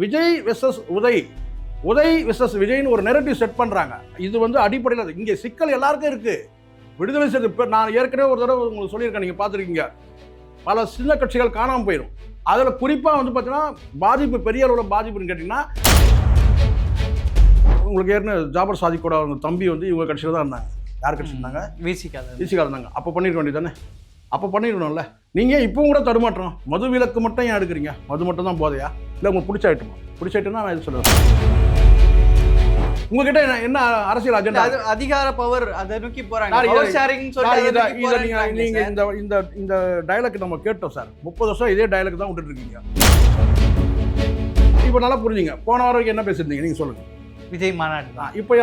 Vijay versus Uday. Uday versus விஜய்னு ஒரு narrative set பண்றாங்க. இது வந்து அடிப்படையில் இங்கே சிக்கல் எல்லாருக்கும் இருக்கு. விடுதலை சிறுத்தை இப்போ நான் ஏற்கனவே ஒரு தடவை உங்களுக்கு சொல்லியிருக்கேன் நீங்கள் பார்த்துருக்கீங்க. பல சின்ன கட்சிகள் காணாமல் போயிடும். அதில் குறிப்பாக வந்து பார்த்தீங்கன்னா பாதிப்பு பெரிய அளவில் பாதிப்புன்னு கேட்டிங்கன்னா உங்களுக்கு ஏற்கனவே ஜாபர் சாதிக் கூட அவங்க தம்பி வந்து இவங்க கட்சியில் தான் இருந்தாங்க. யார் கட்சி இருந்தாங்க? வீசிக்காத ஈசிகா இருந்தாங்க அப்போ பண்ணிருக்க வேண்டியது தானே? அப்போ பண்ணிடணும்ல. நீங்கள் இப்பவும் கூட தடுமாற்றம் மது விலக்கு மட்டும் ஏன் எடுக்கிறீங்க? மது மட்டும் தான் போதையா? இல்லை உங்களுக்கு பிடிச்ச ஐட்டமா பிடிச்ச ஐட்டம்னா நான் இது சொல்லுவேன் உங்ககிட்ட என்ன என்ன அரசியல் அஜெண்டா அது அதிகார பவர் அதை நோக்கி போறாங்க. நீங்க. இந்த இந்த இந்த டயலாக் நம்ம கேட்டோம் சார். முப்பது வருஷம் இதே டயலாக் தான் விட்டுட்டு இருக்கீங்க. இப்போ நல்லா புரிஞ்சுங்க. போன வாரம் என்ன பேசியிருந்தீங்க? நீங்க சொல்லுங்க. விஜய் மாநாடு. தான் இப்போ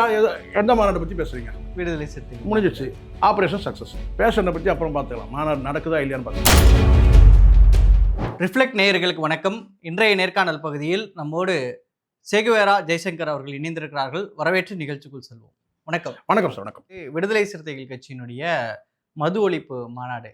எந்த மாநாட்டை பற்றி பேசுறீங்க? விடுதலை சிறுத்தைகள். முடிஞ்சிச்சு ஆப்ரேஷன் சக்ஸஸ் பேஷனை பற்றி அப்புறம் பார்த்துக்கலாம். மாநாடு நடக்குதா இல்லையான்னு பார்த்துக்கலாம் ரிஃப்ளெக்ட் நேயர்களுக்கு வணக்கம். இன்றைய நேர்காணல் பகுதியில் நம்மோடு சேகுவேரா ஜெய்சங்கர் அவர்கள் இணைந்திருக்கிறார்கள். வரவேற்று நிகழ்ச்சிக்குள் செல்வோம். வணக்கம். வணக்கம் சார். வணக்கம். விடுதலை சிறுத்தைகள் கட்சியினுடைய மது ஒழிப்பு மாநாடு.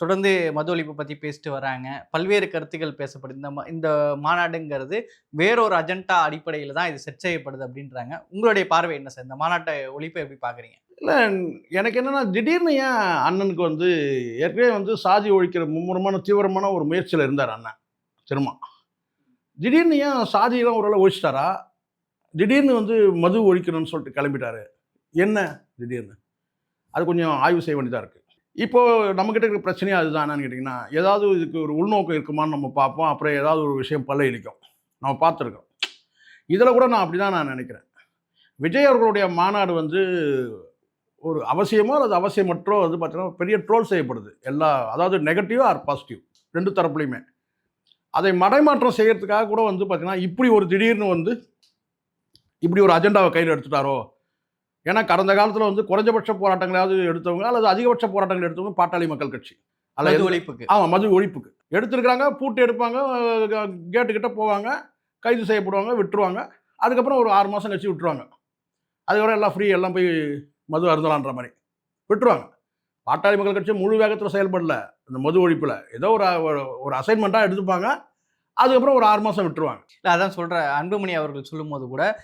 தொடர்ந்து மது ஒழிப்பு பற்றி பேசிட்டு வராங்க. பல்வேறு கருத்துக்கள் பேசப்படுது. இந்த இந்த மாநாடுங்கிறது வேறொரு அஜெண்டா அடிப்படையில் தான் இது செட் செய்யப்படுது அப்படின்றாங்க. உங்களுடைய பார்வை என்ன சார்? இந்த மாநாட்டை ஒழிப்பை எப்படி பார்க்குறீங்க? இல்லை எனக்கு என்னன்னா திடீர்னு ஏன் அண்ணனுக்கு வந்து ஏற்கனவே வந்து சாதி ஒழிக்கிற மும்முரமான தீவிரமான ஒரு முயற்சியில் இருந்தார் அண்ணன் திருமா. திடீர்னு ஏன் சாதியெல்லாம் ஓரளவு ஒழிச்சிட்டாரா? திடீர்னு வந்து மது ஒழிக்கணும்னு சொல்லிட்டு கிளம்பிட்டாரு. என்ன திடீர்னு? அது கொஞ்சம் ஆய்வு செய்ய வேண்டியதாக இருக்குது இப்போது நம்மக்கிட்ட இருக்கிற பிரச்சனையே அதுதான். கேட்டிங்கன்னா ஏதாவது இதுக்கு ஒரு உள்நோக்கம் இருக்குமான்னு நம்ம பார்ப்போம். அப்புறம் ஏதாவது ஒரு விஷயம் பல்ல இழிக்கும் நம்ம பார்த்துருக்கோம். இதில் கூட நான் அப்படி தான் நான் நினைக்கிறேன். விஜய் அவர்களுடைய மாநாடு வந்து ஒரு அவசியமோ அல்லது அவசியமற்றோ வந்து பார்த்தீங்கன்னா பெரிய ட்ரோல் செய்யப்படுது. எல்லா அதாவது நெகட்டிவ் ஆர் பாசிட்டிவ் ரெண்டு தரப்புலையுமே. அதை மடைமாற்றம் செய்கிறதுக்காக கூட வந்து பார்த்திங்கன்னா இப்படி ஒரு திடீர்னு வந்து இப்படி ஒரு அஜெண்டாவை கையில் எடுத்துட்டாரோ ஏன்னா கடந்த காலத்தில் வந்து குறைஞ்சபட்ச போராட்டங்களாவது எடுத்தவங்க அல்லது அதிகபட்ச போராட்டங்கள் எடுத்தவங்க பாட்டாளி மக்கள் கட்சி. அல்லது ஒழிப்புக்கு. ஆமாம் மது ஒழிப்புக்கு. எடுத்திருக்கிறாங்க பூட்டு எடுப்பாங்க கேட்டுக்கிட்ட போவாங்க கைது செய்யப்படுவாங்க விட்டுருவாங்க. அதுக்கப்புறம் ஒரு ஆறு மாதம் கழிச்சு விட்டுருவாங்க. அதுக்கப்புறம் எல்லாம் ஃப்ரீ எல்லாம் போய் மது அருந்தலான்ற மாதிரி. விட்டுருவாங்க. பாட்டாளி மக்கள் கட்சி முழு வேகத்தில் செயல்படல. இந்த மது ஒழிப்பில். ஏதோ ஒரு ஒரு- அசைன்மெண்ட்டாக எடுத்துப்பாங்க. அதுக்கப்புறம் ஒரு ஆறு மாதம் விட்டுருவாங்க. இல்லை அதான் சொல்ற அன்புமணி அவர்கள் சொல்லும்போது கூட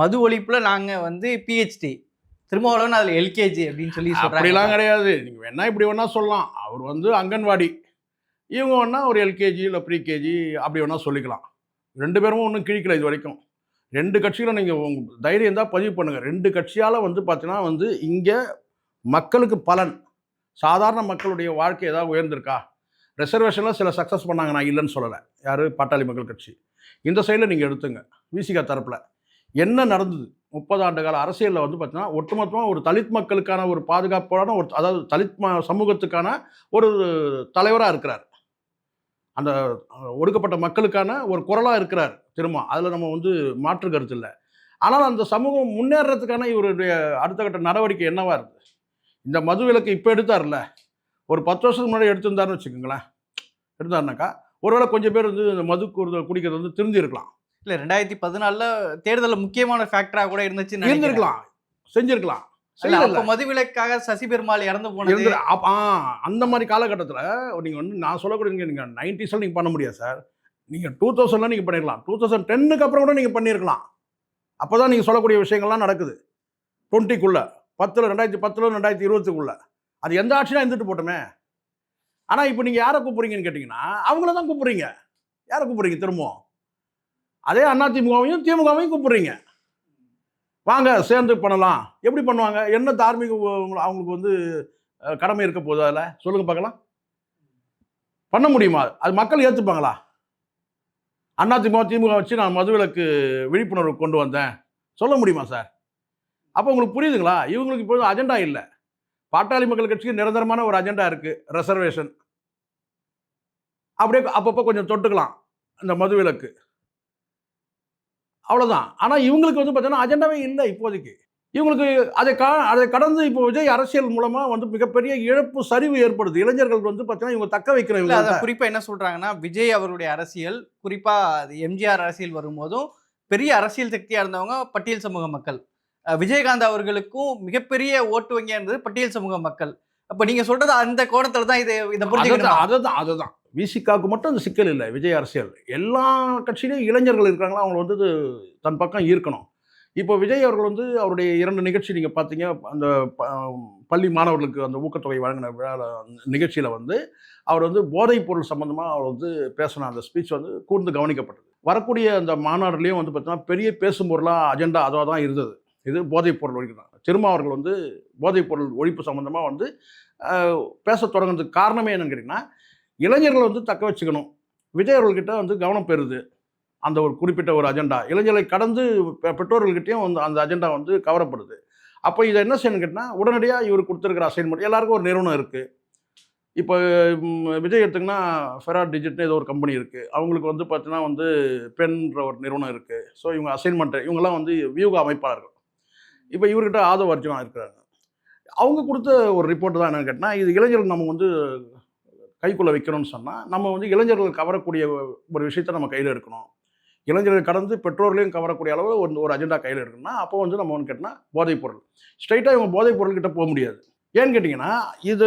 மது ஒழிப்புல நாங்க வந்து பிஹெச்டி திருமாவளவன் அதுல எல்கேஜி அப்படின்னு சொல்லி அப்படிலாம் கிடையாது. நீங்கள் வேணா இப்படி வேணா சொல்லலாம். அவர் வந்து அங்கன்வாடி. இவங்க வேணா ஒரு எல்கேஜி இல்லை ப்ரீகேஜி அப்படி வேணா சொல்லிக்கலாம். ரெண்டு பேரும் ஒன்றும் கிழிக்கல இது வரைக்கும். ரெண்டு கட்சிகளும் நீங்கள் உங்க தைரியம் தான் பதிவு பண்ணுங்கள் ரெண்டு கட்சியால் வந்து பார்த்தீங்கன்னா வந்து இங்கே மக்களுக்கு பலன். சாதாரண மக்களுடைய வாழ்க்கை ஏதாவது உயர்ந்திருக்கா? ரிசர்வேஷனில் சில சக்ஸஸ் பண்ணாங்க. நான் இல்லைன்னு சொல்லலை. யார்? பாட்டாளி மக்கள் கட்சி. இந்த சைடில் நீங்கள் எடுத்துங்க. விசிகா தரப்பில். என்ன நடந்தது? முப்பது ஆண்டு கால அரசியலில் வந்து பார்த்தீங்கன்னா ஒட்டுமொத்தமாக ஒரு தலித் மக்களுக்கான ஒரு பாதுகாப்பான ஒரு அதாவது தலித் ம சமூகத்துக்கான ஒரு தலைவராக இருக்கிறார். அந்த ஒடுக்கப்பட்ட மக்களுக்கான ஒரு குரலாக இருக்கிறார் திரும்ப. அதில் நம்ம வந்து மாற்று கருத்து இல்லை. ஆனால் அந்த சமூகம் முன்னேறதுக்கான இவருடைய அடுத்த கட்ட நடவடிக்கை என்னவா இருக்குது இந்த மது விலக்கு இப்போ எடுத்தார்ல. ஒரு பத்து வருஷத்துக்கு முன்னாடி எடுத்திருந்தாருன்னு வச்சுக்கோங்களேன். எடுத்தாருனாக்கா ஒருவேளை கொஞ்சம் பேர் வந்து இந்த மது குடிக்கிறது வந்து திருந்தி இருக்கலாம். இல்ல ரெண்டாயிரத்தி பதினாலுல தேர்தல்ல முக்கியமான ஃபேக்டரா கூட நினைக்கிறேன். இருந்திருக்கலாம். செஞ்சிருக்கலாம். அப்ப மதுவிலக்காக சசி பெருமாள் இறந்து போனது அந்த மாதிரி காலகட்டத்தில் நீங்கள் வந்து நான் சொல்லக்கூடிய நீங்கள் நைன்டிஸில் நீங்கள் பண்ண முடியாது சார். நீங்கள் டூ தௌசண்ட்லாம் நீங்கள் பண்ணிடலாம் டூ தௌசண்ட் டென்னுக்கு அப்புறம் கூட நீங்கள் பண்ணியிருக்கலாம் அப்போ தான் நீங்கள் சொல்லக்கூடிய விஷயங்கள்லாம் நடக்குது. டுவெண்ட்டிக்குள்ளே பத்தில் ரெண்டாயிரத்தி பத்தில் ரெண்டாயிரத்தி இருபத்துக்குள்ளே அது எந்த ஆட்சியாக இருந்துட்டு போட்டோமே. ஆனால் இப்போ நீங்கள் யாரை கூப்பிட்றீங்கன்னு கேட்டிங்கன்னா அவங்கள தான் கூப்பிட்றீங்க. யாரை கூப்பிட்றீங்க திரும்பவும்? அதே அதிமுகவையும் திமுகவையும் கூப்பிட்றீங்க. வாங்க சேர்ந்து பண்ணலாம். எப்படி பண்ணுவாங்க? என்ன தார்மீக அவங்களுக்கு வந்து கடமை இருக்க போகுது அதில்? சொல்லுங்க பார்க்கலாம். பண்ண முடியுமா? அது மக்கள் ஏற்றுப்பாங்களா அதிமுக திமுக வச்சு நான் மதுவிலக்கு விழிப்புணர்வு கொண்டு வந்தேன். சொல்ல முடியுமா சார்? அப்போ உங்களுக்கு புரியுதுங்களா? இவங்களுக்கு இப்போ அஜெண்டா இல்லை. பாட்டாளி மக்கள் கட்சிக்கு நிரந்தரமான ஒரு அஜெண்டா இருக்குது ரெசர்வேஷன் அப்படியே அப்பப்போ கொஞ்சம் தொட்டுக்கலாம். இந்த மதுவிலக்கு. அவ்வளோதான் ஆனால் இவங்களுக்கு வந்து பார்த்தீங்கன்னா அஜெண்டாவே இல்லை இப்போதைக்கு. இவங்களுக்கு அதை கா அதை கடந்து இப்போ விஜய் அரசியல் மூலமாக வந்து மிகப்பெரிய இழப்பு சரிவு ஏற்படுது. இளைஞர்கள் வந்து பார்த்தீங்கன்னா இவங்க தக்க வைக்கிற இல்ல அத இவங்க குறிப்பா என்ன சொல்றாங்கன்னா விஜய் அவருடைய அரசியல் குறிப்பா அது எம்ஜிஆர் அரசியல் வரும்போதும் பெரிய அரசியல் சக்தியா இருந்தவங்க பட்டியல் சமூக மக்கள். விஜயகாந்த் அவர்களுக்கும் மிகப்பெரிய ஓட்டு வங்கியா இருந்தது பட்டியல் சமூக மக்கள். அப்ப நீங்க சொல்றது அந்த கோணத்துல தான் இது இதை புரிஞ்சுக்கணும்? அதுதான் அதுதான். விசிகாவுக்கு மட்டும் அந்த சிக்கல் இல்லை விஜய் அரசியல். எல்லா கட்சியிலையும் இளைஞர்கள் இருக்காங்களா? அவங்க வந்து தன் பக்கம் ஈர்க்கணும். இப்போ விஜய் அவர்கள் வந்து அவருடைய இரண்டு நிகழ்ச்சி நீங்கள் பார்த்தீங்க அந்த ப- பள்ளி மாணவர்களுக்கு அந்த ஊக்கத்தொகை வழங்கின விழா நிகழ்ச்சியில் வந்து அவர் வந்து போதைப் பொருள் சம்மந்தமாக அவர் வந்து பேசின அந்த ஸ்பீச் வந்து கூர்ந்து கவனிக்கப்பட்டது. வரக்கூடிய அந்த மாநாடுலேயும் வந்து பார்த்தீங்கன்னா பெரிய பேசும் பொருளாக அஜெண்டா அதுவாக தான் இருந்தது. இது போதைப் பொருள் ஒழிப்பு தான். திரும்ப அவர்கள் வந்து போதைப் பொருள் ஒழிப்பு சம்மந்தமாக வந்து பேச பேசத் தொடங்குறதுக்கு காரணமே என்னன்னு கேட்டிங்கன்னா இளைஞர்களை வந்து தக்க வச்சுக்கணும். விஜய் அவர்கள்கிட்ட வந்து கவனம் பெறுது. அந்த ஒரு குறிப்பிட்ட ஒரு அஜெண்டா இளைஞர்களை கடந்து பெற்றோர்கள்கிட்டையும் பெற்றோர்கள்கிட்டயும் வந்து அந்த அஜெண்டா வந்து கவரப்படுது. அப்போ இதை என்ன செய்யணும்னு கேட்டால் உடனடியாக இவர் கொடுத்துருக்கிற அசைன்மெண்ட் எல்லாருக்கும் ஒரு நிறுவனம் இருக்குது இப்போ விஜய் எடுத்திங்கன்னா ஃபெரா டிஜிட்னு ஏதோ ஒரு கம்பெனி இருக்குது அவங்களுக்கு வந்து பார்த்தீங்கன்னா வந்து பென்ற ஒரு நிறுவனம் இருக்குது ஸோ இவங்க அசைன்மெண்ட்டு இவங்கெல்லாம் வந்து வியூக அமைப்பாளர்கள். இப்போ இவர்கிட்ட ஆதவ அர்ஜுனா இருக்கிறாங்க அவங்க கொடுத்த ஒரு ரிப்போர்ட் தான் என்னென்னு கேட்டால் இது இளைஞர்கள் நம்ம வந்து கைக்குள்ளே வைக்கணும்னு சொன்னால் நம்ம வந்து இளைஞர்கள் கவரக்கூடிய ஒரு விஷயத்தை நம்ம கையில் எடுக்கணும். இளைஞர்கள் கடந்து பெற்றோர்களையும் கவரக்கூடிய அளவு ஒரு ஒரு அஜெண்டா கையில் எடுக்கணும்னா அப்போ வந்து நம்ம வந்து கேட்டால் போதைப் பொருள். ஸ்ட்ரைட்டாக இவங்க போதைப் பொருள்கிட்ட போக முடியாது. ஏன்னு கேட்டிங்கன்னா இது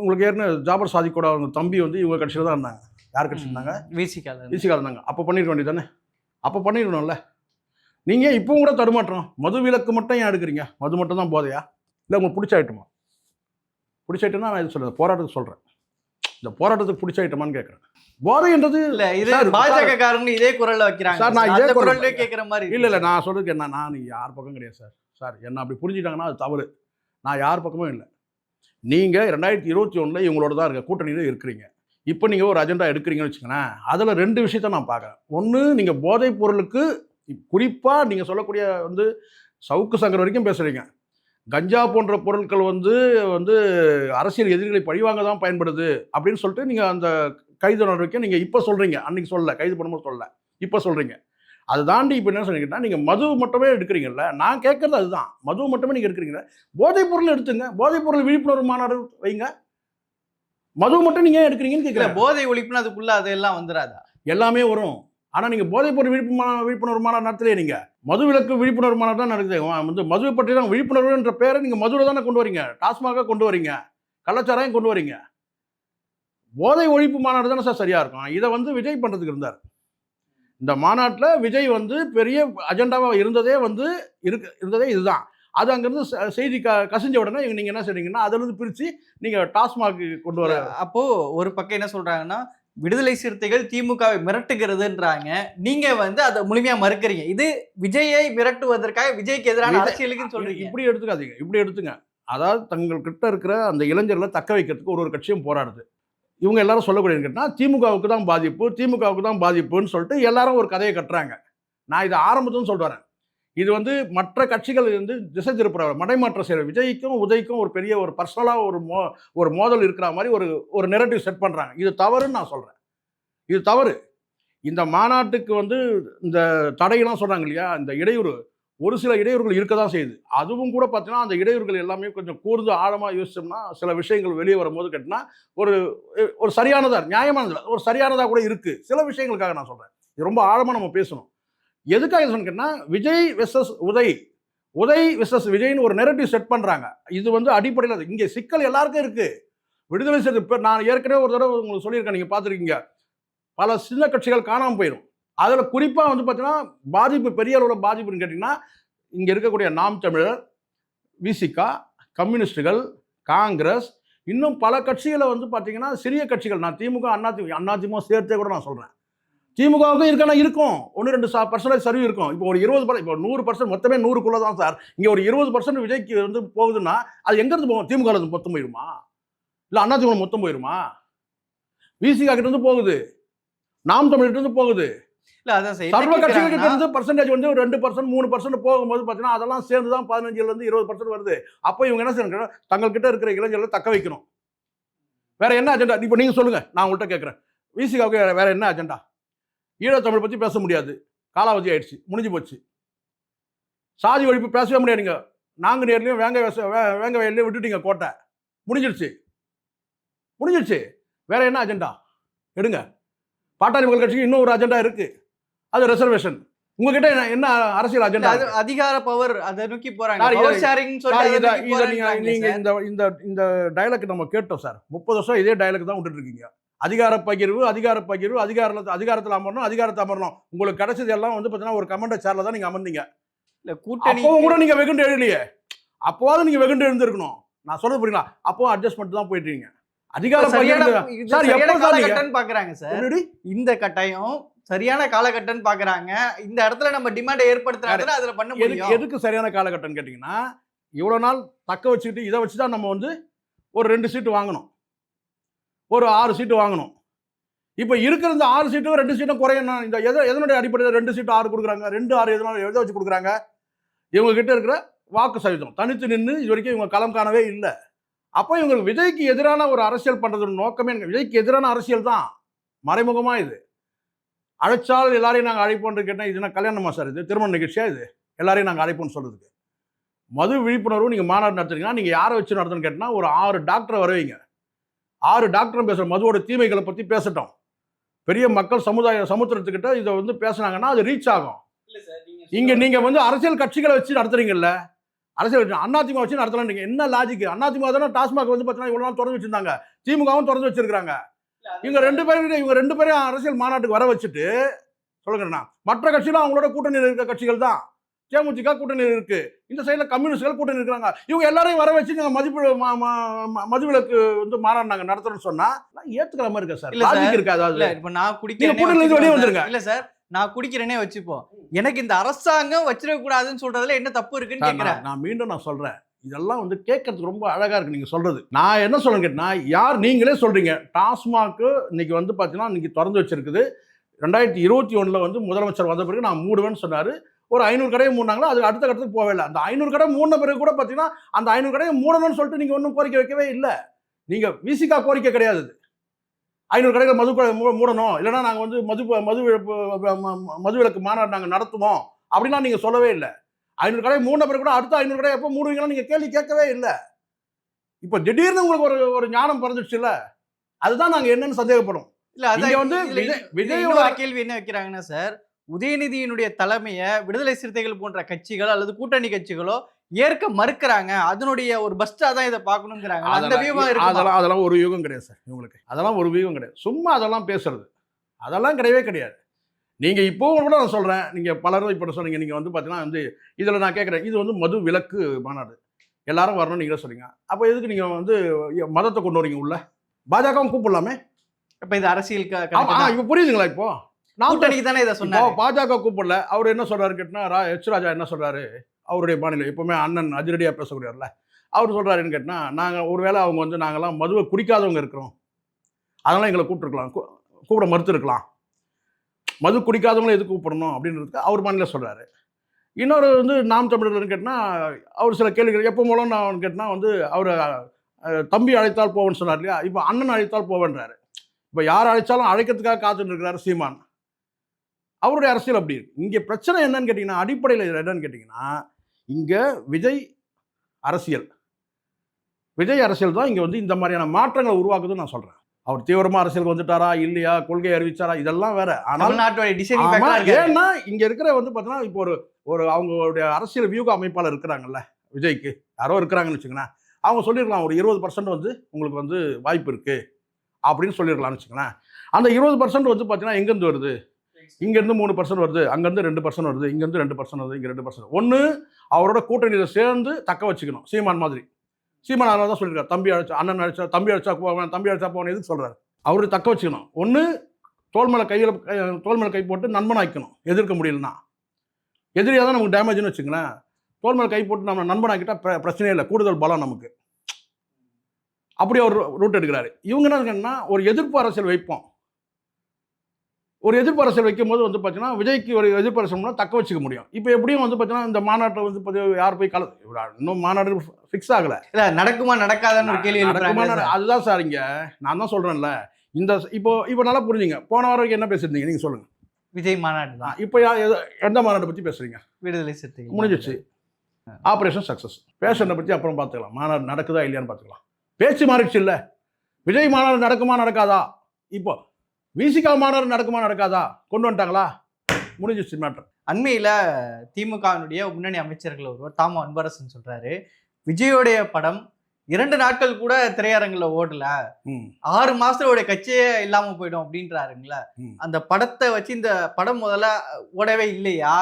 உங்களுக்கு ஏற்கனவே ஜாபர் சாதிக்கோட அவங்க தம்பி வந்து இவங்க கட்சியில் தான் இருந்தாங்க. யார் கட்சியில் இருந்தாங்க? விசிகால ஈசிக்காக இருந்தாங்க. அப்போ பண்ணிருக்க வேண்டியதானே அப்போ பண்ணிடணும்ல நீங்கள் இப்பவும் கூட தடுமாற்றம் மது விலக்கு மட்டும் ஏன் எடுக்கிறீங்க? மது மட்டும் தான் போதையா? இல்லை உங்களுக்கு பிடிச்ச ஐட்டமா பிடிச்ச ஐட்டம்னா நான் இது சொல்கிறேன் போராட்டத்துக்கு சொல்கிறேன் இந்த போராட்டத்துக்கு பிடிச்ச ஐட்டமான்னு கேட்குறேன் போதைன்றது இல்ல இது பாஜக காரங்க இதே குரல்ல வைக்கிறாங்க. சார், நான். இதே குரல்லே கேக்குற மாதிரி இல்லை இல்லை நான் சொல்றதுக்கு என்ன நான் யார் பக்கம் கிடையாது சார். சார் என்ன அப்படி புரிஞ்சுட்டாங்கன்னா அது தவறு. நான் யார் பக்கமும் இல்லை. நீங்கள் ரெண்டாயிரத்தி இருபத்தி ஒன்றில் இவங்களோட தான் இருக்க கூட்டணியில் இருக்கிறீங்க. இப்போ நீங்கள் ஒரு அஜெண்டா எடுக்கிறீங்கன்னு வச்சுக்கோங்களேன் அதில் ரெண்டு விஷயத்த நான் பார்க்குறேன். ஒன்று நீங்கள் போதைப் பொருளுக்கு குறிப்பாக நீங்கள் சொல்லக்கூடிய வந்து சவுக்கு சங்கர் வரைக்கும் பேசுகிறீங்க கஞ்சா போன்ற பொருட்கள் வந்து வந்து அரசியல் எதிரிகளை பழிவாங்க தான் பயன்படுது அப்படின்னு சொல்லிட்டு நீங்கள் அந்த கைது நடவடிக்கை நீங்கள் இப்போ சொல்கிறீங்க அன்னைக்கு சொல்லல. கைது பண்ணும்போது சொல்லல. இப்போ சொல்கிறீங்க அதை தாண்டி இப்போ என்ன சொன்னீங்கன்னா நீங்கள் மது மட்டுமே எடுக்கிறீங்கல்ல. நான் கேட்கறது அதுதான். மது மட்டுமே நீங்கள் எடுக்கிறீங்க. போதைப் பொருள் எடுத்துங்க. போதைப் பொருள் விழிப்புணர்வு மாநாடு வைங்க. மது மட்டும் நீங்கள் ஏன் எடுக்கிறீங்கன்னு கேட்குறேன். போதை ஒழிப்புன்னு அதுக்குள்ள அதெல்லாம் வந்துராதா? எல்லாமே வரும். ஆனால் நீங்கள் போதைப்பொருள் விழிப்பு மா- விழிப்புணர்வு மாநாடு நடத்தலையே நீங்கள் மது விலக்கு விழிப்புணர்வு மாநாடு தான் நடக்குது. வந்து மதுவை பற்றி தான் விழிப்புணர்வுன்ற பேரை நீங்கள் மதுவில் தானே கொண்டு வரீங்க. டாஸ்மாக கொண்டு வரீங்க. கலாச்சாரம் கொண்டு வரீங்க. போதை ஒழிப்பு மாநாடு தானே சார் சரியாக இருக்கும். இதை வந்து விஜய் பண்ணுறதுக்கு இருந்தார். இந்த மாநாட்டில் விஜய் வந்து பெரிய அஜெண்டாவாக இருந்ததே வந்து இருக்கு இருந்ததே இதுதான். அது அங்கேருந்து செய்தி க கசிஞ்ச உடனே நீங்கள் என்ன செய்றீங்கன்னா அதிலிருந்து பிரித்து நீங்கள் டாஸ்மாக் கொண்டு வர அப்போது ஒரு பக்கம் என்ன சொல்கிறாங்கன்னா விடுதலை சிறுத்தைகள் திமுகவை மிரட்டுகிறதுன்றாங்க. நீங்க வந்து அதை முழுமையா மறுக்கிறீங்க. இது விஜயை மிரட்டுவதற்காக விஜய்க்கு எதிரான அரசியலுக்குன்னு சொல்றீங்க. இப்படி எடுத்துக்காதீங்க. இப்படி எடுத்துங்க. அதாவது தங்கள் கிட்ட இருக்கிற அந்த இளைஞர்களை தக்க வைக்கிறதுக்கு ஒரு ஒரு கட்சியும் போராடுது. இவங்க எல்லாரும் சொல்லக்கூடிய கேட்டால் திமுகவுக்கு தான் பாதிப்பு திமுகவுக்கு தான் பாதிப்புன்னு சொல்லிட்டு எல்லாரும் ஒரு கதையை கட்டுறாங்க. நான் இதை ஆரம்பத்துன்னு வரேன். இது வந்து மற்ற கட்சிகள் இருந்து திசை திருப்புற மடைமாற்ற செய்கிற விஜய்க்கும் உதய்க்கும் ஒரு பெரிய ஒரு பர்சனலாக ஒரு மோ ஒரு மோதல் இருக்கிற மாதிரி ஒரு ஒரு நெரட்டிவ் செட் பண்ணுறாங்க இது தவறுன்னு நான் சொல்கிறேன் இது தவறு. இந்த மாநாட்டுக்கு வந்து இந்த தடையெல்லாம் சொல்கிறாங்க இல்லையா? இந்த இடையூறு. ஒரு சில இடையூறுகள் இருக்க தான் செய்யுது. அதுவும் கூட பார்த்தீங்கன்னா அந்த இடையூறுகள் எல்லாமே கொஞ்சம் கூர்ந்து ஆழமாக யோசிச்சோம்னா சில விஷயங்கள் வெளியே வரும்போது கேட்டினா ஒரு ஒரு சரியானதாக நியாயமானது ஒரு சரியானதாக கூட இருக்குது சில விஷயங்களுக்காக நான் சொல்கிறேன் இது ரொம்ப ஆழமாக நம்ம பேசணும். எதுக்காக சொன்னு கேட்டால் விஜய் வெர்சஸ் உதய். உதய் வெர்சஸ் விஜய்னு ஒரு நெரட்டிவ் செட் பண்ணுறாங்க இது வந்து அடிப்படையில் இங்கே சிக்கல் எல்லாருக்கும் இருக்குது விடுதலை செய்து இப்போ நான் ஏற்கனவே ஒரு தடவை உங்களுக்கு சொல்லியிருக்கேன் நீங்கள் பார்த்துருக்கீங்க. பல சின்ன கட்சிகள் காணாமல் போயிடும். அதில் குறிப்பாக வந்து பார்த்தீங்கன்னா பாதிப்பு பெரிய அளவில் பாதிப்புன்னு கேட்டிங்கன்னா இங்கே இருக்கக்கூடிய நாம் தமிழர் விசிகா கம்யூனிஸ்டுகள் காங்கிரஸ் இன்னும் பல கட்சிகளை வந்து பார்த்தீங்கன்னா சிறிய கட்சிகள். நான் திமுக அண்ணா திமுக அண்ணா திமுக சேர்த்தே கூட நான் சொல்கிறேன் திமுகவுக்கும் இருக்கனா இருக்கும். ஒன்று ரெண்டு சா பர்சன்டேஜ் சரிவு இருக்கும். இப்போ ஒரு இருபது பர்சன்ட் இப்போ நூறு பர்சன்ட் மொத்தமே நூறுக்குள்ளே தான் சார். இங்கே ஒரு இருபது பர்சன்ட் விஜய்க்கு வந்து போகுதுன்னா அது எங்கேருந்து போகும்? திமுக மொத்தம் போயிடுமா இல்லை அண்ணா திமுக மொத்தம் போயிடுமா விசிகா கிட்ட இருந்து போகுது. நாம் தமிழ்கிட்ட இருந்து போகுது. இல்ல அதான் சார் சர்வ இருந்து பர்சன்டேஜ் வந்து ஒரு ரெண்டு பர்சன்ட் மூணு பர்சன்ட் போகும்போது பார்த்தீங்கன்னா அதெல்லாம் சேர்ந்து தான் பதினஞ்சுல இருந்து இருபது பர்சன்ட் வருது. அப்போ இவங்க என்ன செய்யணும் தங்கள் கிட்ட இருக்கிற இளைஞர்களை தக்க வைக்கணும். வேற என்ன அஜெண்டா இப்போ நீங்க சொல்லுங்க. நான் உங்கள்கிட்ட கேட்குறேன் விசிகாவுக்கு வேற என்ன அஜெண்டா ஈழத்தமிழ் பத்தி பேச முடியாது. காலாவதி ஆயிடுச்சு முடிஞ்சு போச்சு. சாதி ஒழிப்பு பேசவே முடியாது நீங்க. நாங்க நேர்லையும் வேங்க வேங்க வயல்லையும் விட்டுட்டீங்க கோட்டை. முடிஞ்சிடுச்சு முடிஞ்சிடுச்சு வேற என்ன அஜெண்டா எடுங்க. பாட்டாளி மக்கள் கட்சிக்கு இன்னும் ஒரு அஜெண்டா இருக்கு. அது ரிசர்வேஷன் உங்ககிட்ட என்ன என்ன அரசியல் அஜெண்டா அது அதிகார பவர் அதை நோக்கி போறாங்க. நீங்க. இந்த இந்த இந்த டயலாக் நம்ம கேட்டோம் சார். முப்பது வருஷம் இதே டயலாக் தான் விட்டுட்டு இருக்கீங்க. அதிகார பகிர்வு அதிகார பகிர்வு அதிகாரத்தில் அதிகாரத்தில் அமரணும் அதிகாரத்தை அமரணும். உங்களுக்கு கிடைச்சது எல்லாம் வந்து பார்த்தீங்கன்னா ஒரு கமெண்ட் சேர்ல தான் நீங்க அமர்ந்தீங்க. இல்ல கூட்டணி கூட நீங்க வெகுண்டு எழுதலையே. அப்போவாவது நீங்க வெகுண்டு எழுந்திருக்கணும். நான் சொல்றது புரியுங்களா? அப்போ அட்ஜஸ்ட்மெண்ட் தான் போயிட்டு இருக்கீங்க அதிகார பாக்குறாங்க சார்? இந்த கட்டாயம் சரியான காலகட்டம்னு பாக்குறாங்க. இந்த இடத்துல நம்ம டிமாண்டை ஏற்படுத்தினா அதுல பண்ண முடியும். எதுக்கு சரியான காலகட்டம்னு கேட்டிங்கன்னா இவ்வளோ நாள் தக்க வச்சுக்கிட்டு இதை வச்சு தான் நம்ம வந்து ஒரு ரெண்டு சீட்டு வாங்கணும். ஒரு ஆறு சீட்டு வாங்கணும். இப்போ இருக்கிற இந்த ஆறு சீட்டும் ரெண்டு சீட்டும் குறையணும் இந்த எதை எதனுடைய அடிப்படையில் ரெண்டு சீட்டு ஆறு கொடுக்குறாங்க? ரெண்டு ஆறு எதனால எழுத வச்சு கொடுக்குறாங்க? இவங்ககிட்ட இருக்கிற வாக்கு சதவீதம். தனித்து நின்று இது வரைக்கும் இவங்க களம் காணவே இல்லை. அப்போ இவங்களுக்கு விஜய்க்கு எதிரான ஒரு அரசியல் பண்ணுறது நோக்கமே எனக்கு விஜய்க்கு எதிரான அரசியல் தான். மறைமுகமாக இது. அழைச்சால் எல்லாரையும் நாங்கள் அழைப்போம்னு கேட்டால் இது என்ன கல்யாணமா சார் இது? திருமண நிகழ்ச்சியாக இது? எல்லாரையும் நாங்கள் அழைப்போம்னு சொல்கிறதுக்கு மது விழிப்புணர்வு நீங்கள் மாநாடு நடத்துறீங்கன்னா நீங்கள் யாரை வச்சு நடத்துன்னு கேட்டால் ஒரு ஆறு டாக்டரை வருவீங்க. ஆறு டாக்டரும் பேசுகிற மதுவோட தீமைகளை பற்றி பேசட்டும். பெரிய மக்கள் சமுதாய சமுத்திரத்துக்கிட்ட இதை வந்து பேசுனாங்கன்னா அது ரீச் ஆகும். இங்க நீங்க வந்து அரசியல் கட்சிகளை வச்சு நடத்துறீங்கல்ல? அரசியல் அதிமுக வச்சு நடத்தலான்றீங்க என்ன லாஜிக் அதிமுக தானே டாஸ்மாக் வந்து பார்த்தீங்கன்னா இவ்வளவு நாள் திறந்து வச்சிருந்தாங்க. திமுகவும் திறந்து வச்சிருக்காங்க இவங்க ரெண்டு பேரும் இவங்க ரெண்டு பேரும் அரசியல் மாநாட்டுக்கு வர வச்சுட்டு சொல்லுங்கண்ணா மற்ற கட்சிகளும் அவங்களோட கூட்டணியில் இருக்க கட்சிகள் தான். தேமுதிக கூட்டணியில் இருக்கு. இந்த சைடில் கம்யூனிஸ்ட்கள் கூட்டணி இருக்கிறாங்க. இவங்க எல்லாரையும் வர வச்சு நாங்கள் மதிப்பு மதுவிலக்கு வந்து மாநாடு நாங்கள் நடத்துறோம்னு சொன்னா நான் ஏத்துக்கிற மாதிரி இருக்கா சார். லாஜிக் இருக்கா அதாவது இப்ப நான் கூட்டணியில இருந்து வெளியே வந்துருங்க. இல்ல சார் நான் குடிக்கிறேனே வச்சுப்போம். எனக்கு இந்த அரசாங்கம் வச்சிட கூடாதுன்னு சொல்றதுல என்ன தப்பு இருக்குன்னு சார், கேக்குறேன். நான் நான் மீண்டும் நான் சொல்றேன். இதெல்லாம் வந்து கேட்கறதுக்கு ரொம்ப அழகா இருக்கு நீங்க சொல்றது. நான் என்ன சொல்றேன் கேட்டா யார் நீங்களே சொல்றீங்க. டாஸ்மாக் இன்னைக்கு வந்து பாத்தீங்கன்னா இன்னைக்கு திறந்து வச்சிருக்குது. ரெண்டாயிரத்தி இருபத்தி ஒண்ணுல வந்து முதலமைச்சர் வந்த பிறகு நான் மூடுவேன்னு சொன்னாரு. ஒரு ஐநூறு கடையை மூடினாங்களோ அது அடுத்த கட்டத்துக்கு போகவே இல்லை. அந்த ஐநூறு கடை மூடின பிறகு கூட பாத்தீங்கன்னா அந்த ஐநூறு கடையை மூடணும்னு சொல்லிட்டு நீங்க ஒன்றும் கோரிக்கை வைக்கவே இல்லை. நீங்க விசிகா கோரிக்கை கிடையாது. ஐநூறு கடைகள் மது மூடணும். இல்லைன்னா நாங்கள் வந்து மது மது மது விலக்கு மாநாடு நாங்கள் நடத்துவோம். அப்படிலாம் நீங்கள் சொல்லவே இல்லை. ஐநூறு கடை மூணு பிறகு கூட அடுத்த ஐநூறு கடை எப்போ மூடுவீங்களா நீங்கள் கேள்வி கேட்கவே இல்லை. இப்போ திடீர்னு உங்களுக்கு ஒரு ஒரு ஞானம் பிறந்துச்சு இல்ல அதுதான் நாங்கள் என்னன்னு சந்தேகப்படும். இல்ல இங்க வந்து விஜய்- விஜயோட கேள்வி என்ன வைக்கிறாங்கன்னா சார் உதயநிதியினுடைய தலைமையை விடுதலை சிறுத்தைகள் போன்ற கட்சிகள் அல்லது கூட்டணி கட்சிகளோ ஏற்க மறுக்கிறாங்க. அதனுடைய ஒரு பஸ்டா தான் இதை பார்க்கணுங்கிறாங்க. அந்த வியூகம் இருக்கு அதெல்லாம் அதெல்லாம் ஒரு யூகம் கிடையாது சார் இவங்களுக்கு. அதெல்லாம் ஒரு யூகம் கிடையாது. சும்மா அதெல்லாம் பேசுறது. அதெல்லாம் கிடையவே கிடையாது. நீங்க இப்போவும் கூட நான் சொல்றேன். நீங்க பலரும் இப்போ சொன்னீங்க? நீங்க வந்து பார்த்தீங்கன்னா வந்து இதுல நான் கேட்குறேன் இது வந்து மது விலக்கு மாநாடு. எல்லாரும் வரணும் நீங்களே சொல்றீங்க அப்போ எதுக்கு நீங்க வந்து மதத்தை கொண்டு வரீங்க உள்ள? பாஜகவும் கூப்பிடலாமே? இப்ப இது அரசியல். இப்போ புரியுதுங்களா இப்போ? நான் கூட்டணிக்கு தானே இதை சொன்னாங்க பாஜக கூப்பிடல. அவர் என்ன சொல்றாரு கேட்டினா ரா எச் ராஜா என்ன சொல்றாரு? அவருடைய மாநிலம் எப்பவுமே அண்ணன் அதிரடியாக பேசக்கூடியவர்ல. அவர் சொல்றாருன்னு கேட்டினா நாங்கள் ஒருவேளை அவங்க வந்து நாங்கெல்லாம் மதுவை குடிக்காதவங்க இருக்கிறோம். அதனால எங்களை கூப்பிட்டுருக்கலாம். கூப்பிட மறுத்துருக்கலாம். மது குடிக்காதவங்களை எதுக்கு கூப்பிடணும் அப்படின்றதுக்கு அவர் மாநிலம் சொல்றாரு. இன்னொரு வந்து நாம் தமிழர்னு கேட்டினா அவர் சில கேள்விகள் எப்போ மூலம் நான் கேட்டினா வந்து அவர் தம்பி அழைத்தால் போவேன்னு சொன்னார் இல்லையா? இப்போ அண்ணன் அழைத்தால் போவேன்றாரு. இப்போ யார் அழைச்சாலும் அழைக்கிறதுக்காக காத்துட்டு இருக்கிறாரு சீமான். அவருடைய அரசியல் அப்படி இருக்கு. இங்கே பிரச்சனை என்னன்னு கேட்டிங்கன்னா அடிப்படையில் என்னன்னு கேட்டிங்கன்னா இங்கே விஜய் அரசியல். விஜய் அரசியல் தான் இங்கே வந்து இந்த மாதிரியான மாற்றங்களை உருவாக்குதுன்னு நான் சொல்கிறேன் அவர் தீவிரமாக அரசியலுக்கு வந்துட்டாரா இல்லையா? கொள்கை அறிவிச்சாரா? இதெல்லாம் வேற. ஆனால் ஏன்னா இங்க இருக்கிற வந்து பார்த்தீங்கன்னா இப்போ ஒரு ஒரு அவங்களுடைய அரசியல் வியூக அமைப்பாளர் இருக்கிறாங்கல்ல விஜய்க்கு. யாரோ இருக்கிறாங்கன்னு வச்சுக்கோங்களேன். அவங்க சொல்லிருக்கலாம் ஒரு இருபது பர்சன்ட் வந்து உங்களுக்கு வந்து வாய்ப்பு இருக்கு. அப்படின்னு சொல்லிருக்கலாம்னு வச்சுக்கோங்களேன். அந்த இருபது பர்சன்ட் வந்து பார்த்தீங்கன்னா எங்கேருந்து வருது? இங்கேருந்து மூணு பர்சன்ட் வருது அங்கேருந்து ரெண்டு பர்சன்ட் வருது இங்கேருந்து ரெண்டு பர்சன்ட் வருது இங்கே ரெண்டு பர்சன்ட் ஒன்று அவரோட கூட்டணியில் சேர்ந்து தக்க வச்சுக்கணும். சீமான் மாதிரி. சீமான் அதனால தான் சொல்லியிருக்காரு. தம்பி அழைச்சா அண்ணன் அழைச்சா தம்பி அழைச்சா போவேன் தம்பி அழைச்சா போவேன் எதுக்கு சொல்கிறாரு அவரு தக்க வச்சுக்கணும். ஒன்று தோல் மேலே கையில் தோல் மேலே கை போட்டு நண்பனாக்கணும் எதிர்க்க முடியலன்னா. எதிரியாக தான் நமக்கு டேமேஜ்னு வச்சுங்களேன் தோல் கை போட்டு நம்ம நண்பனாக்கிட்டா பிர- பிரச்சனையே இல்லை. கூடுதல் பலம் நமக்கு. அப்படி அவர் ரூட் எடுக்கிறாரு. இவங்க என்ன ஒரு எதிர்ப்பு அரசியல் வைப்போம். ஒரு எதிர்ப்பு அரசியல் வைக்கும் போது வந்து பார்த்தீங்கன்னா விஜய்க்கு ஒரு எதிர்ப்பு அரசியல்னா தக்க வச்சுக்க முடியும். இப்போ எப்படியும் வந்து பார்த்தீங்கன்னா இந்த மாநாட்டை வந்து பார்த்தீங்கன்னா யார் போய் கல இன்னும் மாநாடு ஃபிக்ஸ் ஆகலை. இல்ல நடக்குமா நடக்காதான்னு ஒரு கேள்வி நடக்குமா அதுதான் சார் இங்க. நான் தான் சொல்றேன்ல. இந்த இப்போ இப்போ நல்லா புரிஞ்சுங்க. போன வாரம் வரைக்கும் என்ன பேசியிருந்தீங்க நீங்க சொல்லுங்க. விஜய் மாநாடு தான். இப்போ எந்த மாநாட்டை பத்தி பேசுறீங்க? விடுதலை சிறுத்தைகள் முடிஞ்சிச்சு ஆபரேஷன் சக்சஸ். பேஷனை பத்தி அப்புறம் பார்த்துக்கலாம். மாநாடு நடக்குதா இல்லையான்னு பார்த்துக்கலாம். பேச்சு மாறிடுச்சு இல்ல. விஜய் மாநாடு நடக்குமா நடக்காதா? இப்போ விசிகா மாநாடு நடக்குமா நடக்காதா? கொண்டு வந்துட்டாங்களா? முடிஞ்சிச்சு மேட்டர் அண்மையில திமுகவினுடைய முன்னணி அமைச்சர்கள் ஒருவர் தாமோ அன்பரசன் சொல்றாரு விஜயோடைய படம் இரண்டு நாட்கள் கூட திரையரங்குல ஓடல. ஆறு மாசத்தோட கட்சியே இல்லாம போயிடும் அப்படின்றாருங்களா. அந்த படத்தை வச்சு இந்த படம் முதல்ல ஓடவே இல்லையா.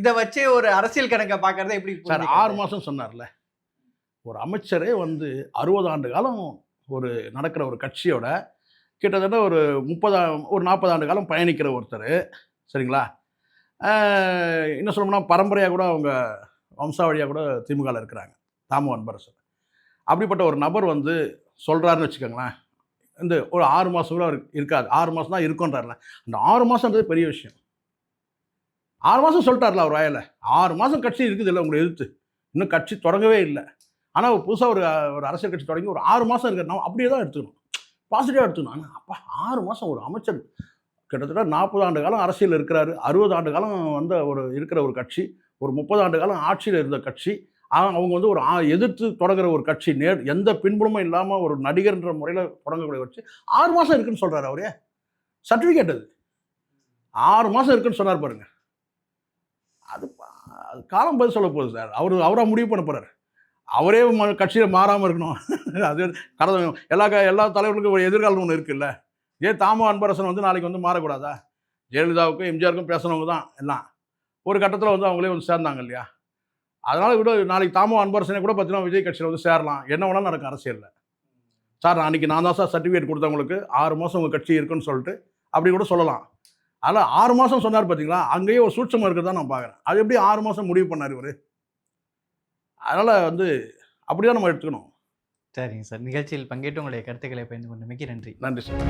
இத வச்சே ஒரு அரசியல் கணக்கை பாக்குறத எப்படி? ஆறு மாதம் சொன்னார்ல. ஒரு அமைச்சரே வந்து அறுபது ஆண்டு காலம் ஒரு நடக்கிற ஒரு கட்சியோட கிட்டத்தட்ட ஒரு முப்பது ஒரு நாற்பது ஆண்டு காலம் பயணிக்கிற ஒருத்தர். சரிங்களா? என்ன சொல்லணும்னா பரம்பரையாக கூட அவங்க வம்சாவழியாக கூட திமுகவில் இருக்கிறாங்க. தாமு அன்பரசர் அப்படிப்பட்ட ஒரு நபர் வந்து சொல்கிறாருன்னு வச்சுக்கோங்களேன். இந்த ஒரு ஆறு மாதம் கூட இருக்காது. ஆறு மாதம் தான் இருக்குன்றார்ல அந்த ஆறு மாதம்ன்றது பெரிய விஷயம். ஆறு மாதம் சொல்லிட்டார்ல அவர் வாயில். ஆறு மாதம் கட்சி இருக்குது இல்லை உங்களை எதிர்த்து. இன்னும் கட்சி தொடங்கவே இல்லை. ஆனால் புதுசாக ஒரு ஒரு அரசியல் கட்சி தொடங்கி ஒரு ஆறு மாதம் இருக்கிற நம்ம அப்படியே தான் எடுத்துக்கணும். பாசிட்டிவாக எடுத்துக்கணும் ஆனால் அப்போ ஆறு மாதம் ஒரு அமைச்சர். கிட்டத்தட்ட நாற்பது ஆண்டு காலம் அரசியல் இருக்கிறாரு. அறுபது ஆண்டு காலம் வந்த ஒரு இருக்கிற ஒரு கட்சி ஒரு முப்பது ஆண்டு காலம் ஆட்சியில் இருந்த கட்சி. அவங்க வந்து ஒரு ஆ- எதிர்த்து தொடங்குற ஒரு கட்சி. நேர் எந்த பின்புலமும் இல்லாமல் ஒரு நடிகர்ன்ற முறையில் தொடங்கக்கூடிய கட்சி. ஆறு மாதம் இருக்குன்னு சொல்கிறாரு அவரே. சர்டிஃபிகேட் அது. ஆறு மாதம் இருக்குன்னு சொன்னார் பாருங்க. அது அது காலம் பதில் சொல்ல போகுது சார். அவர் அவராக முடிவு பண்ண போகிறார் அவரே கட்சியில் மாறாமல் இருக்கணும். அது கடந்த எல்லா க- எல்லா தலைவர்களுக்கும் ஒரு எதிர்காலம் ஒன்று இருக்குல்ல. ஏன் தாமோ அன்பரசன் வந்து நாளைக்கு வந்து மாறக்கூடாதா? ஜெயலலிதாவுக்கும் எம்ஜிஆருக்கும் பேசுனவங்க தான் எல்லாம். ஒரு கட்டத்தில் வந்து அவங்களே வந்து சேர்ந்தாங்க இல்லையா? அதனால் கூட நாளைக்கு தாமோ அன்பரசனை கூட பார்த்தீங்கன்னா விஜய் கட்சியில் வந்து சேரலாம். என்ன வேணாலும் நடக்கும் அரசியலில். சார் அன்றைக்கி நான் தான் சார் சர்டிஃபிகேட் கொடுத்தவங்களுக்கு ஆறு மாதம் உங்கள் கட்சி இருக்குன்னு சொல்லிட்டு அப்படி கூட சொல்லலாம். அதில் ஆறு மாதம் சொன்னார் பார்த்தீங்களா அங்கேயே ஒரு சூட்சமாக இருக்கிறதா நான் பார்க்குறேன் அது எப்படி ஆறு மாதம் முடிவு பண்ணார் இவர்? அதனால் வந்து அப்படிதான் நம்ம எடுத்துக்கணும். சரிங்க சார். நிகழ்ச்சியில் பங்கேற்று உங்களுடைய கருத்துக்களை கொண்டு மிக்க நன்றி. நன்றி சார்.